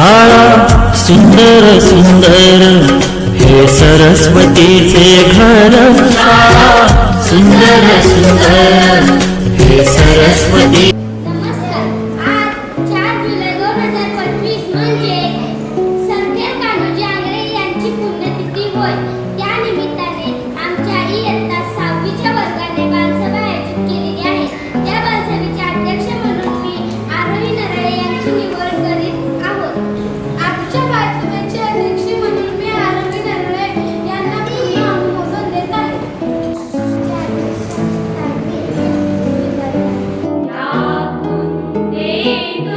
शाळा सुंदर सुंदर हे सरस्वतीचे घर शाळा. सुंदर सुंदर हे सरस्वती Amen.